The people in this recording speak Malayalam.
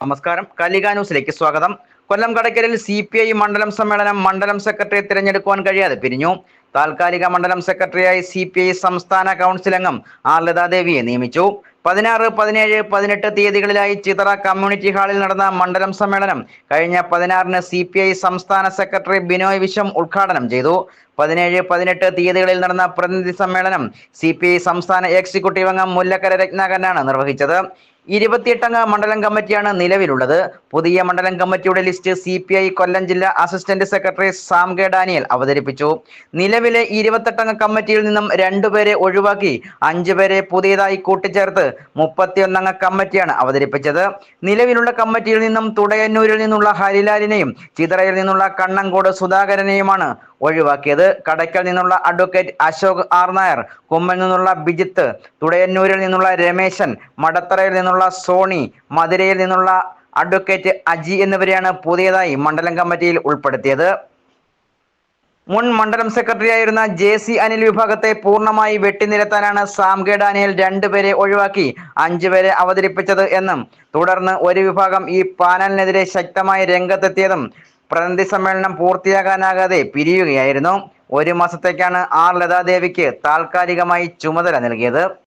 നമസ്കാരം. കലിക ന്യൂസിലേക്ക് സ്വാഗതം. കൊല്ലം കടയ്ക്കലിൽ സി പി ഐ മണ്ഡലം സമ്മേളനം മണ്ഡലം സെക്രട്ടറിയെ തിരഞ്ഞെടുക്കുവാൻ കഴിയാതെ പിരിഞ്ഞു. താൽക്കാലിക മണ്ഡലം സെക്രട്ടറിയായി സി പി ഐ സംസ്ഥാന കൗൺസിൽ അംഗം ആർ. ലതാദേവിയെ നിയമിച്ചു. പതിനാറ് പതിനേഴ് പതിനെട്ട് തീയതികളിലായി ചിതറ കമ്മ്യൂണിറ്റി ഹാളിൽ നടന്ന മണ്ഡലം സമ്മേളനം കഴിഞ്ഞ പതിനാറിന് സി പി ഐ സംസ്ഥാന സെക്രട്ടറി ബിനോയ് വിശ്വം ഉദ്ഘാടനം ചെയ്തു. പതിനേഴ് പതിനെട്ട് തീയതികളിൽ നടന്ന പ്രതിനിധി സമ്മേളനം സി പി ഐ സംസ്ഥാന എക്സിക്യൂട്ടീവ് അംഗം മുല്ലക്കര രത്നാകരനാണ് നിർവഹിച്ചത്. ഇരുപത്തിയെട്ടംഗ മണ്ഡലം കമ്മിറ്റിയാണ് നിലവിലുള്ളത്. പുതിയ മണ്ഡലം കമ്മിറ്റിയുടെ list C P I Kollam ജില്ലാ assistant secretary Sam K Daniel അവതരിപ്പിച്ചു. നിലവിലെ ഇരുപത്തെട്ടംഗ കമ്മിറ്റിയിൽ നിന്നും രണ്ടുപേരെ ഒഴിവാക്കി അഞ്ചുപേരെ പുതിയതായി കൂട്ടിച്ചേർത്ത് മുപ്പത്തിയൊന്നംഗ കമ്മിറ്റിയാണ് അവതരിപ്പിച്ചത്. നിലവിലുള്ള കമ്മിറ്റിയിൽ നിന്നും തുടയന്നൂരിൽ നിന്നുള്ള ഹരിലാലിനെയും ചിതറയിൽ നിന്നുള്ള കണ്ണങ്കോട് സുധാകരനെയുമാണ് ഒഴിവാക്കിയത്. കടയ്ക്കൽ നിന്നുള്ള അഡ്വക്കേറ്റ് അശോക് ആർ നായർ കുമ്മൽ നിന്നുള്ള ബിജിത്ത് തുടയന്നൂരിൽ നിന്നുള്ള രമേശൻ മടത്തറയിൽ നിന്നുള്ള സോണി മധുരയിൽ നിന്നുള്ള അഡ്വക്കേറ്റ് അജി എന്നിവരെയാണ് പുതിയതായി മണ്ഡലം കമ്മിറ്റിയിൽ ഉൾപ്പെടുത്തിയത്. മുൻ മണ്ഡലം സെക്രട്ടറിയായിരുന്ന ജെ സി അനിൽ വിഭാഗത്തെ പൂർണമായി വെട്ടിനിരത്താനാണ് സാം കെ ഡാനിയൽ രണ്ടുപേരെ ഒഴിവാക്കി അഞ്ചുപേരെ അവതരിപ്പിച്ചത് എന്നും തുടർന്ന് ഒരു വിഭാഗം ഈ പാനലിനെതിരെ ശക്തമായി രംഗത്തെത്തിയതും പ്രതിനിധി സമ്മേളനം പൂർത്തിയാകാനാകാതെ പിരിയുകയായിരുന്നു. ഒരു മാസത്തേക്കാണ് ആർ ലതാദേവിക്ക് താൽക്കാലികമായി ചുമതല നൽകിയത്.